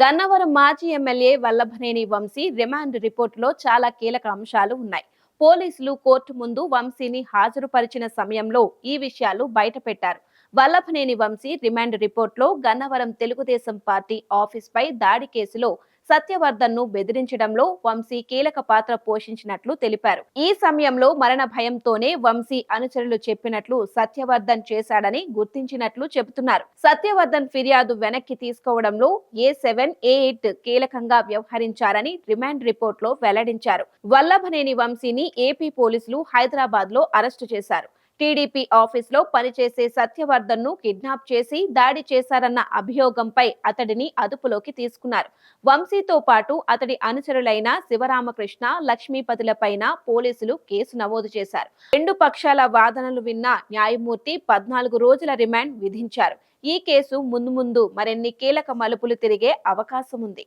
గన్నవరం మాజీ MLA Vallabhaneni Vamsi remand రిపోర్టులో చాలా కీలక అంశాలు ఉన్నాయి. పోలీసులు కోర్టు ముందు వంశీని హాజరుపరిచిన సమయంలో ఈ విషయాలు బయటపెట్టారు. వల్లభనేని వంశీ రిమాండ్ రిపోర్ట్లో గన్నవరం తెలుగుదేశం పార్టీ ఆఫీస్పై దాడి కేసులో సత్యవర్ధన్ను బెదిరించడంలో వంశీ కీలక పాత్ర పోషించినట్లు తెలిపారు. ఈ సమయంలో మరణ భయంతోనే వంశీ అనుచరులు చెప్పినట్లు సత్యవర్ధన్ చేశాడని గుర్తించినట్లు చెబుతున్నారు. సత్యవర్ధన్ ఫిర్యాదు వెనక్కి తీసుకోవడంలో ఏ సెవెన్ ఏ ఎయిట్ కీలకంగా వ్యవహరించారని రిమాండ్ రిపోర్ట్లో వెల్లడించారు. వల్లభనేని వంశీని ఏపీ పోలీసులు హైదరాబాద్లో అరెస్టు చేశారు. టీడీపీ ఆఫీస్లో పనిచేసే సత్యవర్ధన్ను కిడ్నాప్ చేసి దాడి చేశారన్న అభియోగంపై అతడిని అదుపులోకి తీసుకున్నారు. వంశీతో పాటు అతడి అనుచరులైన శివరామకృష్ణ లక్ష్మీపతులపైన పోలీసులు కేసు నమోదు చేశారు. రెండు పక్షాల వాదనలు విన్న న్యాయమూర్తి పద్నాలుగు రోజుల రిమాండ్ విధించారు. ఈ కేసు ముందు ముందు మరిన్ని కీలక మలుపులు తిరిగే అవకాశం ఉంది